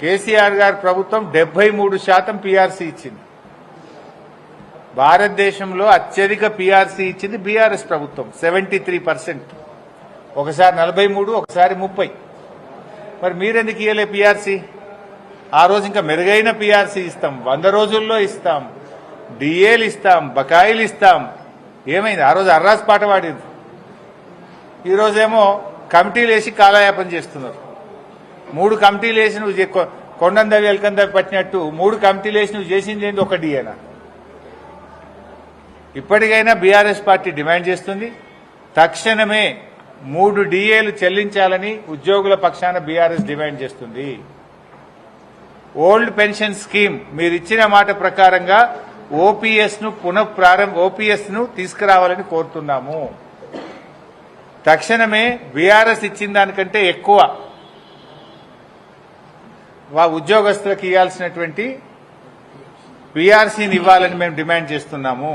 కేసీఆర్ గారి ప్రభుత్వం డెబ్బై మూడు శాతం పీఆర్సీ ఇచ్చింది. భారతదేశంలో అత్యధిక పీఆర్సీ ఇచ్చింది బీఆర్ఎస్ ప్రభుత్వం సెవెంటీ త్రీ పర్సెంట్. ఒకసారి నలభై మూడు ఒకసారి ముప్పై. మరి మీరెందుకు ఇయ్యలే పీఆర్సీ? ఆ రోజు ఇంకా మెరుగైన పీఆర్సీ ఇస్తాం వంద రోజుల్లో ఇస్తాం డిఏలు ఇస్తాం బకాయిలు ఇస్తాం. ఏమైంది? ఆ రోజు అర్రాస్ పాట పాడింది ఈరోజేమో కమిటీలు వేసి కాలయాపన చేస్తున్నారు. మూడు కమిటీలు వేసి నువ్వు చే- కొ- పట్టినట్టు మూడు కమిటీలు వేసి నువ్వు చేసింది ఏంది? ఒక అయినా ఇప్పటికైనా బీఆర్ఎస్ పార్టీ డిమాండ్ చేస్తుంది. తక్షణమే మూడు డిఏలు చెల్లించాలని ఉద్యోగుల పక్షాన బీఆర్ఎస్ డిమాండ్ చేస్తుంది. ఓల్డ్ పెన్షన్ స్కీమ్ మీరు ఇచ్చిన మాట ప్రకారంగా ఓపీఎస్ను పునఃప్రారంభ ఓపీఎస్ను తీసుకురావాలని కోరుతున్నాము. తక్షణమే బీఆర్ఎస్ ఇచ్చిన దానికంటే ఎక్కువ ఉద్యోగస్తులకు ఇవ్వాల్సినటువంటి పీఆర్సీని ఇవ్వాలని మేము డిమాండ్ చేస్తున్నాము.